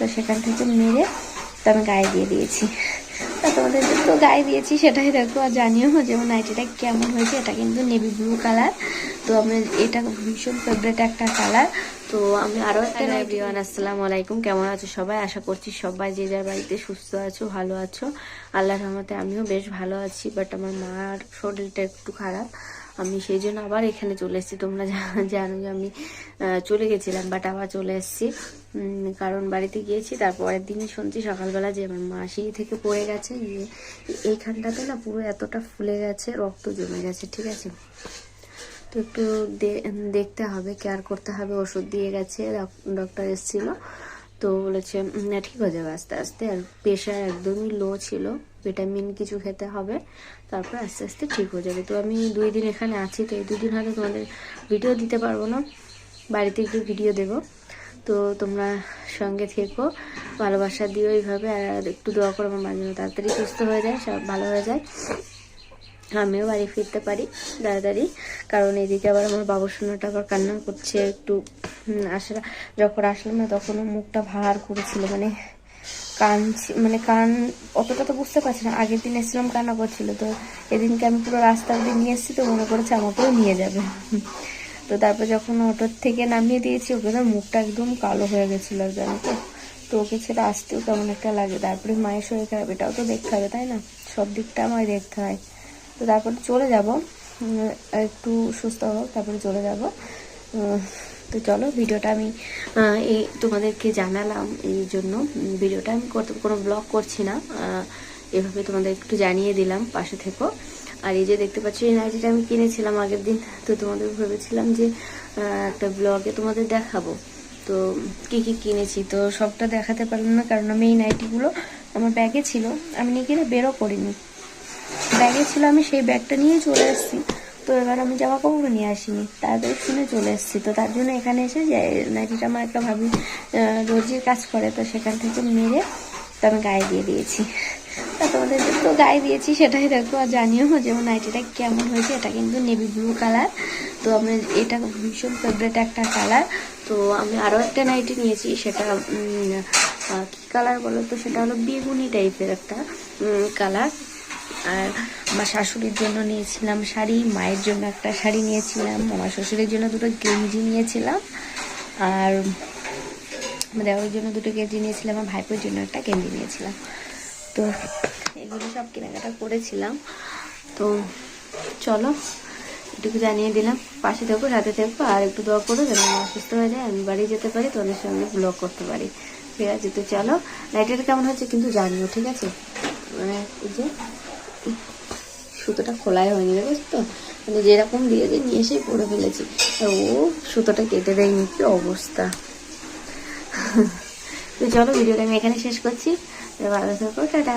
তো সেখান থেকে মেরে তো আমি গায়ে দিয়ে দিয়েছি। তা তোমাদের তো গায়ে দিয়েছি সেটাই দেখো আর জানিও যে আমার নাইটিটা কেমন হয়েছে এটা কিন্তু নেভি ব্লু কালার তো আমি এটা ভীষণ ফেভারেট একটা কালার তো আমি আরও একটা এভরিওয়ান আসসালামু আলাইকুম। কেমন আছো সবাই? আশা করছি সবাই যে যার বাড়িতে সুস্থ আছো ভালো আছো। আল্লাহর রহমতে আমিও বেশ ভালো আছি বাট আমার মার শরীরটা একটু খারাপ। আমি সেই জন্য আবার এখানে চলে এসেছি। তোমরা জানো যে আমি চলে গেছিলাম বাট আবার চলে এসেছি। কারণ বাড়িতে গিয়েছি, তারপরের দিনই শুনছি সকালবেলা যে আমার মাসি থেকে পড়ে গেছে এইখানটাতে না পুরো এতটা ফুলে গেছে, রক্ত জমে গেছে, ঠিক আছে? তো একটু দেখতে হবে কেয়ার করতে হবে, ওষুধ দিয়ে গেছে ডক্টর এসেছিল। তো বলেছে ঠিক হয়ে যাবে আস্তে আস্তে। আর প্রেশার একদমই লো ছিল। ভিটামিন কিছু খেতে হবে, তারপর আস্তে আস্তে ঠিক হয়ে যাবে। তো আমি দুই দিন এখানে আছি, তো এই দুই দিন হয়তো তোমাদের ভিডিও দিতে পারব না, বাড়িতে একটু ভিডিও দেব। তো তোমরা সঙ্গে থেকো, ভালোবাসা দিও এইভাবে, আর একটু দোয়া করো আমার মাঝে তাড়াতাড়ি সুস্থ হয়ে যায়, সব ভালো হয়ে যায়। আমিও বাড়ি ফিরতে পারি, তাড়াতাড়ি। কারণ এদিকে আবার আমার বাবুর শোনাটা আবার কান্না করছে, একটু আসলে যখন আসলাম না তখনও মুখটা ভার করেছিল মানে কান মানে কান অতটা তো বুঝতে পারছি না। আগের দিন এসেছিলাম কান্না করছিল তো এদিনকে আমি পুরো রাস্তা অব্দি নিয়ে এসেছি, তো মনে করেছে আমাকেও নিয়ে যাবে। তো তারপর যখন অটোর থেকে নামিয়ে দিয়েছি, ওকে তো মুখটা একদম কালো হয়ে গেছিল জানো তো? তো ওকে ছেড়ে আসতেও কেমন একটা লাগে। তারপরে মায়ের শরীর খারাপ, এটাও তো দেখতে হবে, তাই না? সব দিকটা আমায় দেখতে হয়। তো তারপরে চলে যাব। একটু সুস্থ হোক, তারপরে চলে যাব। তো চলো, ভিডিওটা আমি এই তোমাদেরকে জানালাম এই জন্য। ভিডিওটা আমি করতে, কোনো ব্লগ করছি না এভাবে তোমাদের একটু জানিয়ে দিলাম, পাশে থেকো। আর এই যে দেখতে পাচ্ছ, এই নাইটিটা আমি কিনেছিলাম আগের দিন, তো তোমাদের ভেবেছিলাম যে একটা ব্লগে তোমাদের দেখাবো। তো কি কি কিনেছি, তো সবটা দেখাতে পারলাম না, কারণ আমি এই নাইটিগুলো, আমার ব্যাগে ছিল, আমি নিয়ে কিনে বেরো করিনি। ব্যাগে ছিল, আমি সেই ব্যাগটা নিয়ে চলে এসেছি তো এবার আমি জামা কাপড় নিয়ে আসিনি। তারপরে শুনে চলে এসেছি। তো তার জন্য এখানে এসে যে নাইটিটা আমার একটা ভাবি দর্জির কাজ করে, তো সেখান থেকে মেরে তো আমি গায়ে দিয়ে দিয়েছি। তা তোমাদের তো গায়ে দিয়েছি, সেটাই দেখো, আর জানিও যে আমার নাইটিটা কেমন হয়েছে। এটা কিন্তু নেভি ব্লু কালার তো আমি, এটা ভীষণ ফেভারেট একটা কালার তো আমি আরও একটা নাইটি নিয়েছি, সেটা কী কালার বলো তো? সেটা হলো বেগুনি টাইপের একটা কালার আর আমার শাশুড়ির জন্য নিয়েছিলাম শাড়ি, মায়ের জন্য একটা শাড়ি নিয়েছিলাম, আমার শ্বশুরের জন্য দুটো গেঞ্জি নিয়েছিলাম, আর দেওয়ার জন্য দুটো গেঞ্জি নিয়েছিলাম আমার ভাইপোর জন্য একটা গেঞ্জি নিয়েছিলাম। তো এগুলো সব কেনাকাটা করেছিলাম। তো চলো, এটুকু জানিয়ে দিলাম। পাশে থেকো, সাথে থাকব আর একটু দোয়া করো যেন আমি অসুস্থ হয়ে যায়। আমি বাড়ি যেতে পারি, তোমাদের সঙ্গে ব্লগ করতে পারি। ঠিক আছে, তো চলো লাইটার কেমন হচ্ছে কিন্তু জানিও, ঠিক আছে? মানে যে সুতোটা খোলাই হয়নি দেখেছ তো মানে যেরকম দিয়েছে নিয়ে এসেই পরে ফেলেছি। ও সুতোটা কেটে দেয়নি, কি অবস্থা। তো চলো, ভিডিওটা আমি এখানে শেষ করছি। ভালো থাকো, টাটা।